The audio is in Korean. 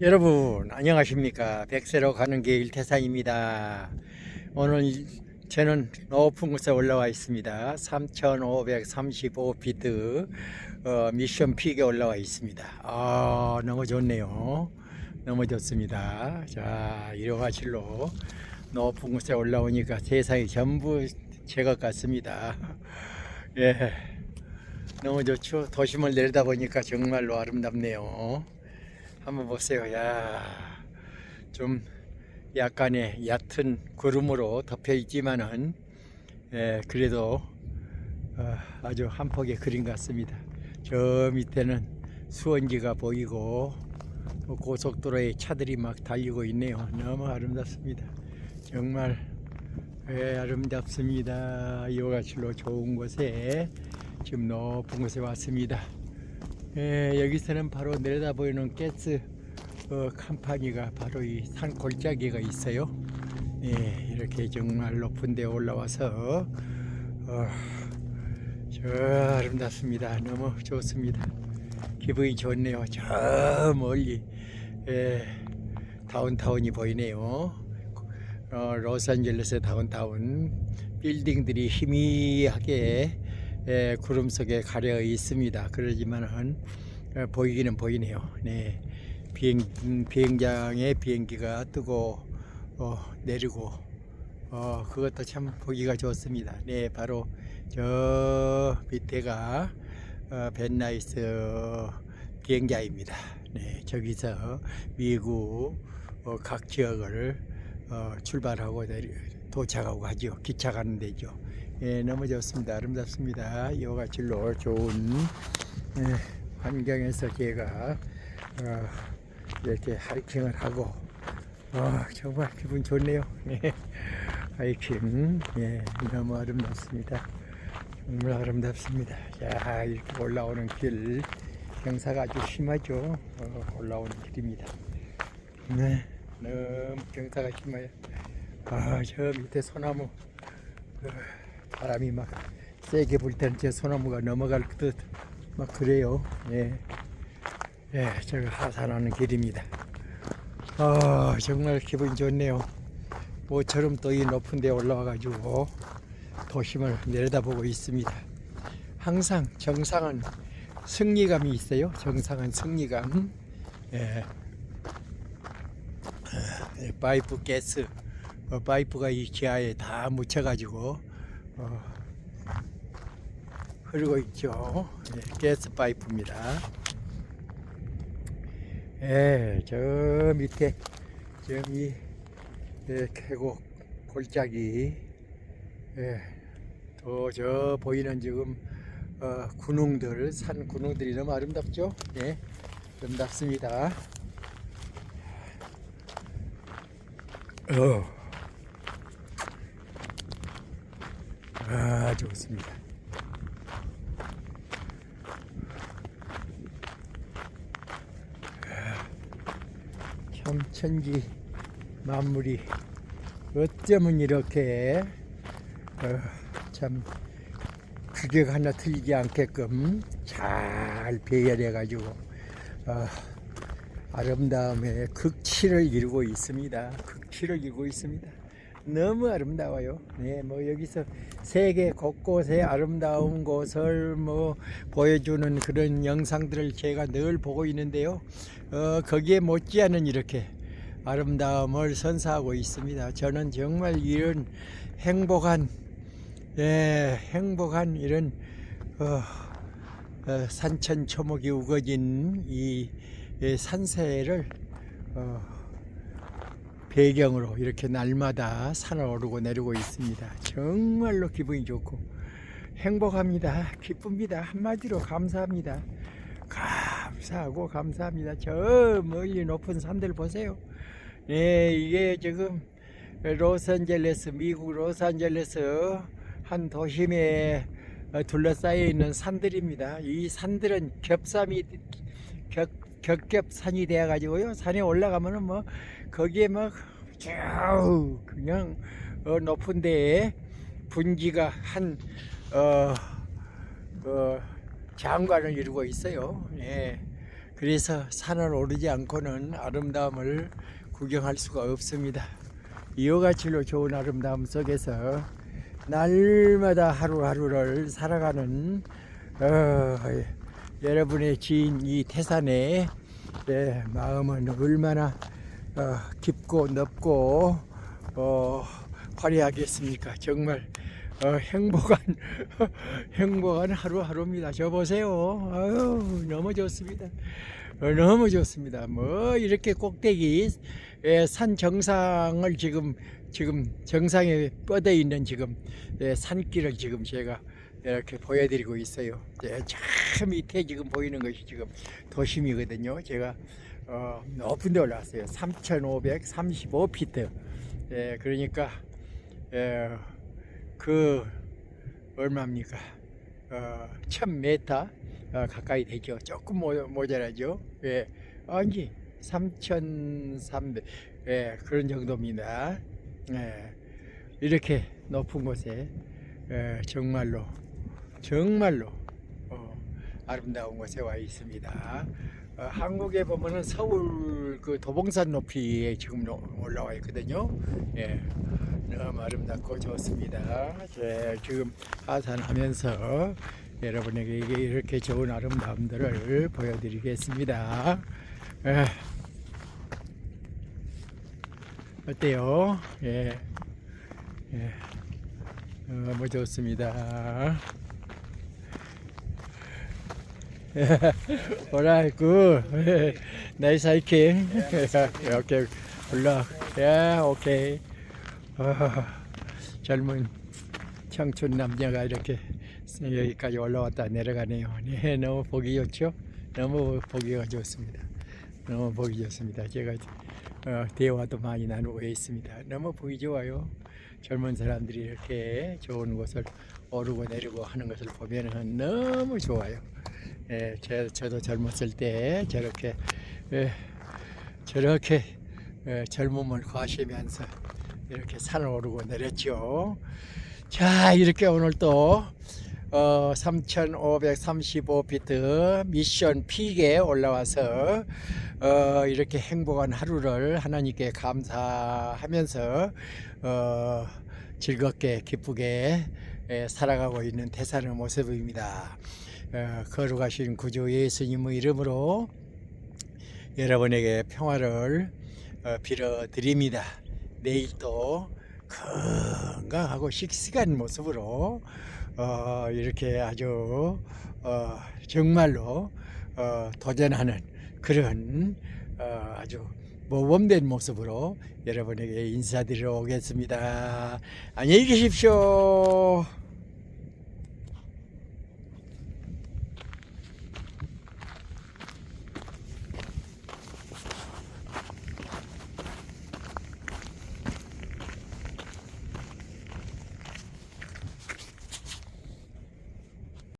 여러분 안녕하십니까? 백세로 가는 길 태상입니다. 오늘 저는 높은 곳에 올라와 있습니다. 3535피트 어, 미션 픽에 올라와 있습니다. 아 너무 좋네요. 너무 좋습니다. 자 이러가실로 높은 곳에 올라오니까 세상이 전부 제것 같습니다. 예 너무 좋죠. 도심을 내려다 보니까 정말로 아름답네요 한번 보세요. 야, 좀 약간의 얕은 구름으로 덮여 있지만은 예, 그래도 어, 아주 한 폭의 그림 같습니다. 저 밑에는 수원지가 보이고 또 고속도로에 차들이 막 달리고 있네요. 너무 아름답습니다. 정말 예, 아름답습니다. 이와 같이로 좋은 곳에 지금 높은 곳에 왔습니다. 예, 여기서는 바로 내려다 보이는 가스 어, 컴파니가 바로 이 산 골짜기가 있어요. 예, 이렇게 정말 높은 데 올라와서 어, 저 아름답습니다. 너무 좋습니다. 기분이 좋네요. 저 멀리 예, 다운타운이 보이네요. 어, 로스앤젤레스 다운타운 빌딩들이 희미하게 예, 구름 속에 가려 있습니다. 그러지만은 어, 보이기는 보이네요. 네, 비행 음, 비행장에 비행기가 뜨고 어, 내리고 어, 그것도 참 보기가 좋습니다. 네, 바로 저 밑에가 어, 벤나이스 비행장입니다. 네, 저기서 미국 어, 각 지역을 어, 출발하고 내리, 도착하고 가죠. 기차 가는 데죠. 예, 너무 좋습니다. 아름답습니다. 이와 질로 좋은 예, 환경에서 제가 어, 이렇게 하이킹을 하고 어, 정말 기분 좋네요. 예, 하이킹 예, 너무 아름답습니다. 정말 아름답습니다. 자, 이렇게 올라오는 길 경사가 아주 심하죠. 어, 올라오는 길입니다. 네, 너무 경사가 심해요. 아, 저 밑에 소나무. 어, 바람이 막 세게 불 때는 제 소나무가 넘어갈 듯 막 그래요. 예. 예, 제가 하산하는 길입니다. 아, 정말 기분이 좋네요. 모처럼 또 이 높은 데 올라와 가지고 도심을 내려다보고 있습니다. 항상 정상은 승리감이 있어요. 정상은 승리감. 예. 예, 파이프 가스, 어, 파이프가 이 지하에 다 묻혀가지고 어, 흐르고 있죠. 예, 가스 파이프입니다. 예, 저 밑에 저기 예, 계곡 골짜기 예, 또 저 보이는 지금 어, 군웅들 산 군웅들이 너무 아름답죠. 예, 아름답습니다. 어. 아 좋습니다. 참 천지 만물이 어쩌면 이렇게 어, 참 규격 하나 틀리지 않게끔 잘 배열해 가지고 어, 아름다움의 극치를 이루고 있습니다. 극치를 이루고 있습니다. 너무 아름다워요. 네, 뭐 여기서 세계 곳곳의 아름다운 곳을 뭐 보여주는 그런 영상들을 제가 늘 보고 있는데요. 어, 거기에 못지않은 이렇게 아름다움을 선사하고 있습니다. 저는 정말 이런 행복한, 예, 행복한 이런 어, 어, 산천 초목이 우거진 이, 이 산세를 어, 배경으로 이렇게 날마다 산을 오르고 내리고 있습니다. 정말로 기분이 좋고 행복합니다. 기쁩니다. 한마디로 감사합니다. 감사하고 감사합니다. 저 멀리 높은 산들 보세요. 예, 이게 지금 로스앤젤레스 미국 로스앤젤레스 한 도심에 둘러싸여 있는 산들입니다. 이 산들은 겹삼이 겹, 겹겹산이 되어 가지고요. 산에 올라가면은 뭐 거기에 막쭉 그냥 어, 높은 데에 분지가 한 어, 어, 장관을 이루고 있어요. 예. 그래서 산을 오르지 않고는 아름다움을 구경할 수가 없습니다. 이와 같이로 좋은 아름다움 속에서 날마다 하루하루를 살아가는 어, 여러분의 지인 이 태산의 예, 마음은 얼마나 어, 깊고 넓고 어, 화려하겠습니까? 정말 어, 행복한 행복한 하루하루입니다. 저 보세요. 아유 너무 좋습니다. 어, 너무 좋습니다. 뭐 이렇게 꼭대기 예, 산 정상을 지금 지금 정상에 뻗어 있는 지금 예, 산길을 지금 제가 이렇게 보여드리고 있어요. 예, 저 밑에 지금 보이는 것이 지금 도심이거든요. 제가 어, 높은 데 올라왔어요. 3,535피트. 예, 그러니까 예, 그 얼마입니까? 어, 1000m 어, 가까이 되죠. 조금 모, 모자라죠. 예, 아니 3,300 예, 그런 정도입니다. 예, 이렇게 높은 곳에 예, 정말로 정말로 어, 아름다운 곳에 와 있습니다. 어, 한국에 보면은 서울 그 도봉산 높이에 지금 로- 올라와 있거든요. 예, 너무 아름답고 좋습니다. 예, 지금 하산하면서 여러분에게 이렇게 좋은 아름다움들을 보여드리겠습니다. 예. 어때요? 예, 예, 너무 좋습니다. Alright, good. nice hiking. okay, 올라. Yeah, okay. 아, 젊은 청춘 남자가 이렇게 여기까지 올라왔다 내려가네요. 네, 너무 보기 좋죠? 너무 보기가 좋습니다. 너무 보기 좋습니다. 제가 어, 대화도 많이 나누고 있습니다. 너무 보기 좋아요. 젊은 사람들이 이렇게 좋은 곳을 오르고 내리고 하는 것을 보면 너무 좋아요. 예, 저, 저도 젊었을 때 저렇게 예, 저렇게 예, 젊음을 과시면서 이렇게 산을 오르고 내렸죠. 자, 이렇게 오늘 또 어, 3,535피트 미션 픽에 올라와서 어, 이렇게 행복한 하루를 하나님께 감사하면서 어, 즐겁게 기쁘게 예, 살아가고 있는 태산의 모습입니다. 어, 거룩하신 구주 예수님의 이름으로 여러분에게 평화를 어, 빌어드립니다. 내일 또 건강하고 씩씩한 모습으로 어, 이렇게 아주 어, 정말로 어, 도전하는 그런 어, 아주 모범된 모습으로 여러분에게 인사드리러 오겠습니다. 안녕히 계십시오.